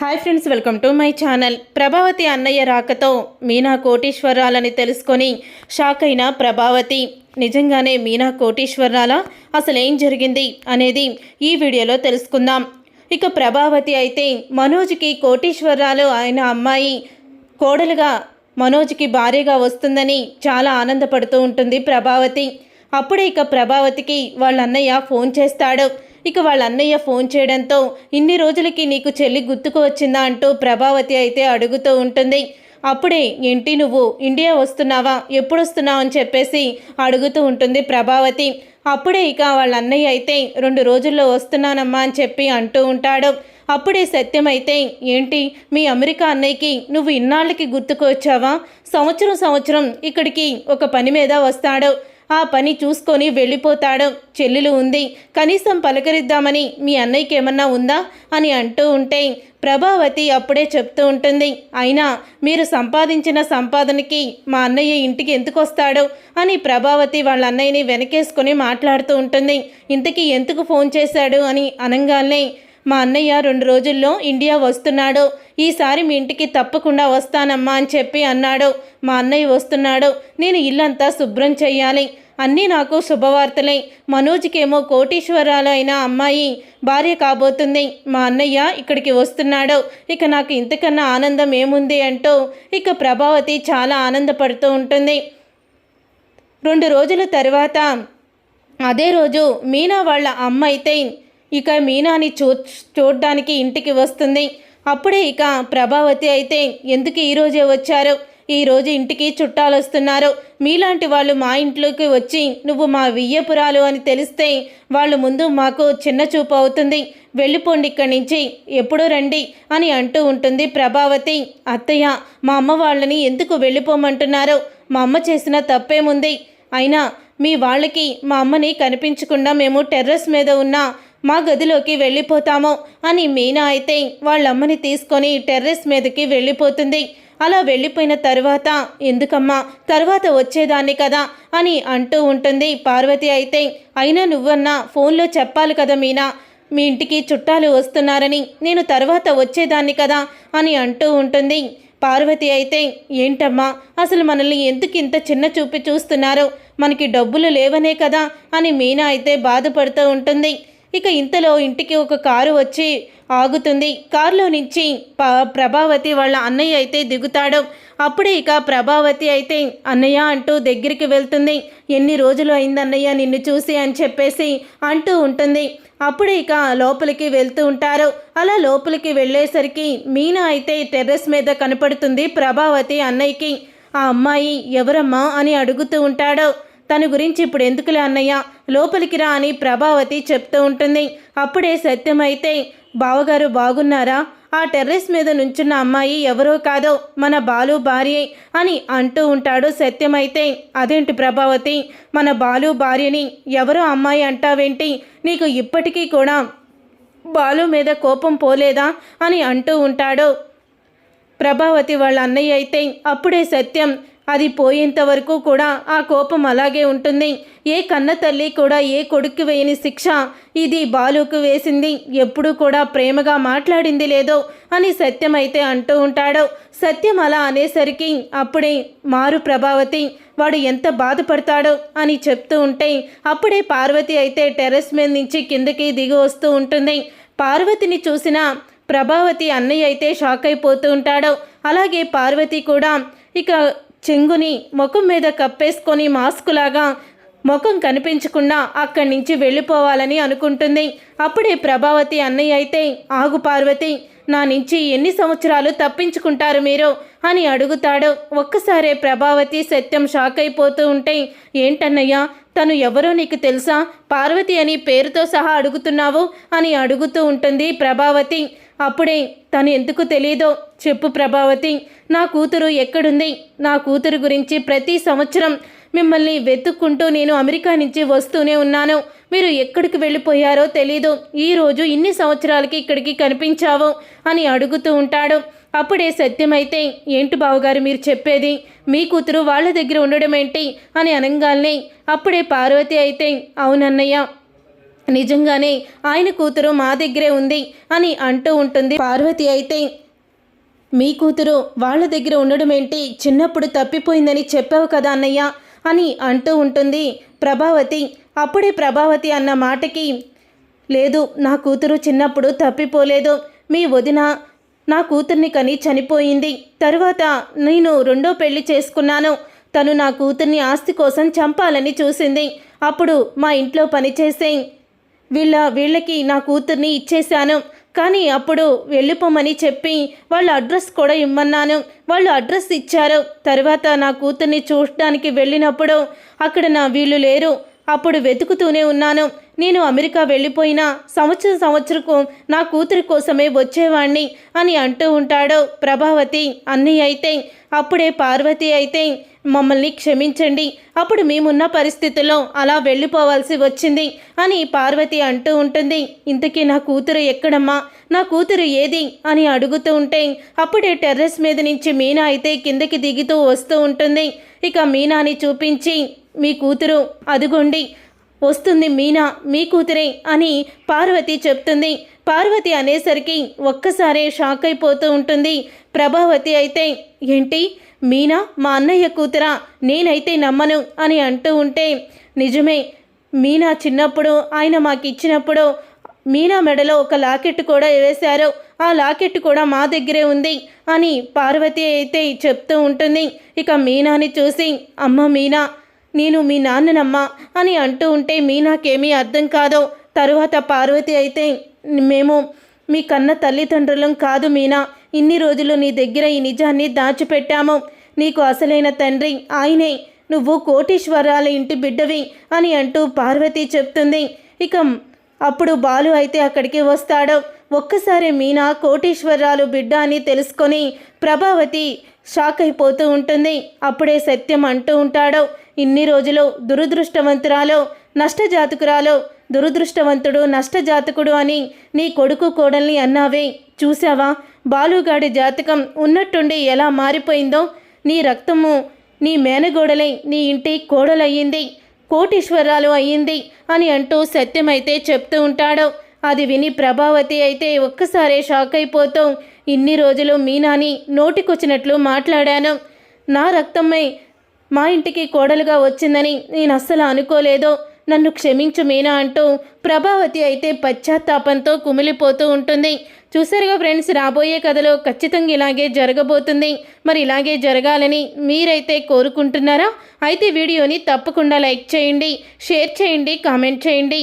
Hi friends welcome to my channel. Prabhavati అన్నయ్య రాకతో మీనా కోటీశ్వరాలని తెలుసుకొని షాక్ అయిన ప్రభావతి నిజంగానే మీనా కోటీశ్వరాల? అసలు ఏం జరిగింది? అనేది ఈ వీడియోలో తెలుసుకుందాం. ఇక ప్రభావతి అయితే మనోజ్కి కోటీశ్వరాలు ఆయన అమ్మాయి కోడలుగా మనోజ్కి భార్యగా వస్తుందని చాలా ఆనందపడుతూ ఉంటుంది ప్రభావతి. అప్పుడే ఇక ప్రభావతికి వాళ్ళ అన్నయ్య ఫోన్ చేస్తాడు. ఇక వాళ్ళ అన్నయ్య ఫోన్ చేయడంతో ఇన్ని రోజులకి నీకు చెల్లి గుర్తుకు వచ్చిందా? అంటూ ప్రభావతి అయితే అడుగుతూ ఉంటుంది. అప్పుడే ఏంటి నువ్వు? ఇండియా వస్తున్నావా? ఎప్పుడు వస్తున్నావు అని చెప్పేసి అడుగుతూ ఉంటుంది ప్రభావతి. అప్పుడే ఇక వాళ్ళ అన్నయ్య అయితే రెండు రోజుల్లో వస్తున్నానమ్మా అని చెప్పి అంటూ ఉంటాడు. అప్పుడే సత్యమైతే ఏంటి? మీ అమెరికా అన్నయ్యకి నువ్వు ఇన్నాళ్ళకి గుర్తుకు వచ్చావా? సంవత్సరం సంవత్సరం ఇక్కడికి ఒక పని మీద వస్తాడు. ఆ పని చూసుకొని వెళ్ళిపోతాడు. చెల్లెలు ఉంది. కనీసం పలకరిద్దామని మీ అన్నయ్యకి ఏమన్నా ఉందా? అని అంటూ ఉంటే ప్రభావతి అప్పుడే చెప్తూ ఉంటుంది. అయినా మీరు సంపాదించిన సంపాదనకి మా అన్నయ్య ఇంటికి ఎందుకు వస్తాడు? అని ప్రభావతి వాళ్ళ అన్నయ్యని వెనకేసుకొని మాట్లాడుతూ ఉంటుంది. ఇంతకీ ఎందుకు ఫోన్ చేశాడు? అని అనగానే మా అన్నయ్య రెండు రోజుల్లో ఇండియా వస్తున్నాడు. ఈసారి మీ ఇంటికి తప్పకుండా వస్తానమ్మా అని చెప్పి అన్నాడు. మా అన్నయ్య వస్తున్నాడు. నేను ఇల్లంతా శుభ్రం చెయ్యాలి అన్నీ నాకు శుభవార్తలే. మనోజ్కేమో కోటీశ్వరాలు అయిన అమ్మాయి భార్య కాబోతుంది. మా అన్నయ్య ఇక్కడికి వస్తున్నాడు. ఇక నాకు ఇంతకన్నా ఆనందం ఏముంది అంటూ ఇక ప్రభావతి చాలా ఆనందపడుతూ ఉంటుంది. రెండు రోజుల తర్వాత అదే రోజు మీనా వాళ్ళ అమ్మ అయితే ఇక మీనాని చూ చూడ్డానికి ఇంటికి వస్తుంది. అప్పుడే ఇక ప్రభావతి అయితే ఎందుకు ఈరోజే వచ్చారు? ఈరోజు ఇంటికి చుట్టాలు వస్తున్నారు మీలాంటి వాళ్ళు మా ఇంట్లోకి వచ్చి నువ్వు మా వియ్యపురాలు అని తెలిస్తే వాళ్ళు ముందు మాకు చిన్న చూపు అవుతుంది. వెళ్ళిపోండి ఇక్కడి నుంచి ఎప్పుడు రండి అని అంటూ ఉంటుంది ప్రభావతి. అత్తయ్య మా అమ్మ వాళ్ళని ఎందుకు వెళ్ళిపోమంటున్నారు? మా అమ్మ చేసిన తప్పేముంది? అయినా మీ వాళ్ళకి మా అమ్మని కనిపించకుండా మేము టెర్రస్ మీద ఉన్న మా గదిలోకి వెళ్ళిపోతాము అని మీనా అయితే వాళ్ళమ్మని తీసుకొని టెర్రస్ మీదకి వెళ్ళిపోతుంది. అలా వెళ్ళిపోయిన తర్వాత ఎందుకమ్మా తర్వాత వచ్చేదాన్ని కదా అని అంటూ ఉంటుంది పార్వతి అయితే. అయినా నువ్వన్నా ఫోన్లో చెప్పాలి కదా మీనా మీ ఇంటికి చుట్టాలు వస్తున్నారని నేను తర్వాత వచ్చేదాన్ని కదా అని అంటూ ఉంటుంది. పార్వతి అయితే ఏంటమ్మా అసలు మనల్ని ఎందుకు ఇంత చిన్న చూపి చూస్తున్నారు? మనకి డబ్బులు లేవనే కదా అని మీనా అయితే బాధపడుతూ ఉంటుంది. ఇక ఇంతలో ఇంటికి ఒక కారు వచ్చి ఆగుతుంది. కారులో నుంచి ప ప్రభావతి వాళ్ళ అన్నయ్య అయితే దిగుతాడు. అప్పుడే ఇక ప్రభావతి అయితే అన్నయ్య అంటూ దగ్గరికి వెళ్తుంది. ఎన్ని రోజులు అయిందన్నయ్య నిన్ను చూసి అని చెప్పేసి అంటూ ఉంటుంది. అప్పుడే ఇక లోపలికి వెళ్తూ ఉంటారు. అలా లోపలికి వెళ్ళేసరికి మీనా అయితే టెర్రస్ మీద కనపడుతుంది ప్రభావతి అన్నయ్యకి. ఆ అమ్మాయి ఎవరమ్మా? అని అడుగుతూ ఉంటాడు. తన గురించి ఇప్పుడు ఎందుకులే అన్నయ్య? లోపలికి రా అని ప్రభావతి చెప్తూ ఉంటుంది. అప్పుడే సత్యమైతే బావగారు బాగున్నారా? ఆ టెర్రస్ మీద నుంచున్న అమ్మాయి ఎవరో కాదో మన బాలు భార్యే అని అంటూ ఉంటాడు సత్యమైతే. అదేంటి ప్రభావతి? మన బాలు భార్యని ఎవరో అమ్మాయి అంటావేంటి? నీకు ఇప్పటికీ కూడా బాలు మీద కోపం పోలేదా? అని అంటూ ఉంటాడు. ప్రభావతి వాళ్ళ అన్నయ్య అయితే అప్పుడే సత్యం అది పోయేంత వరకు కూడా ఆ కోపం అలాగే ఉంటుంది. ఏ కన్న తల్లి కూడా ఏ కొడుక్కి వేయని శిక్ష ఇది బాలుకు వేసింది. ఎప్పుడూ కూడా ప్రేమగా మాట్లాడింది లేదో అని సత్యం అయితే అంటూ ఉంటాడు. సత్యం అలా అనేసరికి అప్పుడే మారు ప్రభావతి వాడు ఎంత బాధపడతాడో అని చెప్తూ ఉంటే అప్పుడే పార్వతి అయితే టెర్రస్ మీద నుంచి కిందకి దిగి వస్తూ ఉంటుంది. పార్వతిని చూసిన ప్రభావతి అన్నయ్య అయితే షాక్ అయిపోతూ ఉంటాడు. అలాగే పార్వతి కూడా ఇక చెంగుని ముఖం మీద కప్పేసుకొని మాస్కులాగా ముఖం కనిపించకుండా అక్కడి నుంచి వెళ్ళిపోవాలని అనుకుంటుంది. అప్పుడే ప్రభావతి అన్నయ్య అయితే ఆగు పార్వతి నా నుంచి ఎన్ని సంవత్సరాలు తప్పించుకుంటారు మీరు? అని అడుగుతాడు. ఒక్కసారే ప్రభావతి సత్యం షాక్ అయిపోతూ ఉంటే ఏంటన్నయ్యా తను ఎవరో నీకు తెలుసా? పార్వతి అని పేరుతో సహా అడుగుతున్నావు? అని అడుగుతూ ఉంటుంది ప్రభావతి. అప్పుడే తను ఎందుకు తెలియదో చెప్పు ప్రభావతి. నా కూతురు ఎక్కడుంది? నా కూతురు గురించి ప్రతి సంవత్సరం మిమ్మల్ని వెతుక్కుంటూ నేను అమెరికా నుంచి వస్తూనే ఉన్నాను. మీరు ఎక్కడికి వెళ్ళిపోయారో తెలీదు. ఈరోజు ఇన్ని సంవత్సరాలకి ఇక్కడికి కనిపించావు అని అడుగుతూ ఉంటాడు. అప్పుడే సత్యమైతే ఏంటి బావగారు మీరు చెప్పేది? మీ కూతురు వాళ్ళ దగ్గర ఉండడం ఏంటి అని అనగానే అప్పుడే పార్వతి అయితే అవునన్నయ్య నిజంగానే ఆయన కూతురు మా దగ్గరే ఉంది అని అంటూ ఉంటుంది. పార్వతి అయితే మీ కూతురు వాళ్ళ దగ్గర ఉండడం ఏంటి? చిన్నప్పుడు తప్పిపోయిందని చెప్పావు కదా అన్నయ్య అని అంటూ ఉంటుంది. ప్రభావతి అప్పుడే ప్రభావతి అన్న మాటకి లేదు నా కూతురు చిన్నప్పుడు తప్పిపోలేదు. మీ వదిన నా కూతుర్ని కని చనిపోయింది. తరువాత నేను రెండో పెళ్ళి చేసుకున్నాను. తను నా కూతుర్ని ఆస్తి కోసం చంపాలని చూసింది. అప్పుడు మా ఇంట్లో పనిచేసే వీళ్ళ వీళ్ళకి నా కూతుర్ని ఇచ్చేశాను. కానీ అప్పుడు వెళ్ళిపోమని చెప్పి వాళ్ళ అడ్రస్ కూడా ఇమ్మన్నాను. వాళ్ళు అడ్రస్ ఇచ్చారు. తర్వాత నా కూతుర్ని చూడడానికి వెళ్ళినప్పుడు అక్కడ నా వీళ్ళు లేరు. అప్పుడు వెతుకుతూనే ఉన్నాను. నేను అమెరికా వెళ్ళిపోయినా సంవత్సరం సంవత్సరకు నా కూతురి కోసమే వచ్చేవాణ్ణి అని అంటూ ఉంటాడు ప్రభావతి. అన్నయ్య అయితే అప్పుడే పార్వతి అయితే మమ్మల్ని క్షమించండి. అప్పుడు మేమున్న పరిస్థితుల్లో అలా వెళ్ళిపోవాల్సి వచ్చింది అని పార్వతి అంటూ ఉంటుంది. ఇంతకీ నా కూతురు ఎక్కడమ్మా? నా కూతురు ఏది? అని అడుగుతూ ఉంటే అప్పుడే టెర్రస్ మీద నుంచి మీనా అయితే కిందకి దిగుతూ వస్తూ ఉంటుంది. ఇక మీనాని చూపించి మీ కూతురు అదుగోండి. వస్తుంది మీనా మీ కూతురే అని పార్వతి చెప్తుంది. పార్వతి అనేసరికి ఒక్కసారే షాక్ అయిపోతూ ఉంటుంది. ప్రభావతి అయితే ఏంటి? మీనా మా అన్నయ్య కూతురా? నేనైతే నమ్మను అని అంటూ ఉంటే నిజమే. మీనా చిన్నప్పుడు ఆయన మాకు ఇచ్చినప్పుడు మీనా మెడలో ఒక లాకెట్ కూడా వేశారు. ఆ లాకెట్ కూడా మా దగ్గరే ఉంది అని పార్వతి అయితే చెప్తూ ఉంటుంది. ఇక మీనాని చూసి అమ్మ మీనా నేను మీ నాన్ననమ్మా అని అంటూ ఉంటే మీనాకేమీ అర్థం కాదో తరువాత పార్వతి అయితే మేము మీ కన్న తల్లిదండ్రులం కాదు మీనా. ఇన్ని రోజులు నీ దగ్గర ఈ నిజాన్ని దాచిపెట్టాము. నీకు అసలైన తండ్రి ఆయనే. నువ్వు కోటీశ్వరాల ఇంటి బిడ్డవి అని అంటూ పార్వతి చెప్తుంది. ఇక అప్పుడు బాలు అయితే అక్కడికి వస్తాడు. ఒక్కసారి మీనా కోటీశ్వరరాలు బిడ్డ అని తెలుసుకొని ప్రభావతి షాక్ అయిపోతూ ఉంటుంది. అప్పుడే సత్యం అంటూ ఉంటాడు. ఇన్ని రోజులు దురదృష్టవంతురాలో నష్టజాతకురాలో. దురదృష్టవంతుడు నష్టజాతకుడు అని నీ కొడుకు కోడల్ని అన్నావే. చూశావా? బాలుగాడి జాతకం ఉన్నట్టుండి ఎలా మారిపోయిందో? నీ రక్తము నీ మేనగోడలై నీ ఇంటి కోడలయ్యింది కోటీశ్వరాలు అయ్యింది అని అంటూ సత్యమైతే చెప్తూ ఉంటాడు. అది విని ప్రభావతి అయితే ఒక్కసారే షాక్ అయిపోతూ ఇన్ని రోజులు మీనాని నోటికొచ్చినట్లు మాట్లాడాను. నా రక్తమై మా ఇంటికి కోడలుగా వచ్చిందని నేను అస్సలు అనుకోలేదో. నన్ను క్షమించు మీనా అంటూ ప్రభావతి అయితే పశ్చాత్తాపంతో కుమిలిపోతూ ఉంటుంది. చూసారుగా ఫ్రెండ్స్ రాబోయే కథలో ఖచ్చితంగా ఇలాగే జరగబోతుంది. మరి ఇలాగే జరగాలని మీరైతే కోరుకుంటున్నారా? అయితే వీడియోని తప్పకుండా లైక్ చేయండి షేర్ చేయండి కామెంట్ చేయండి.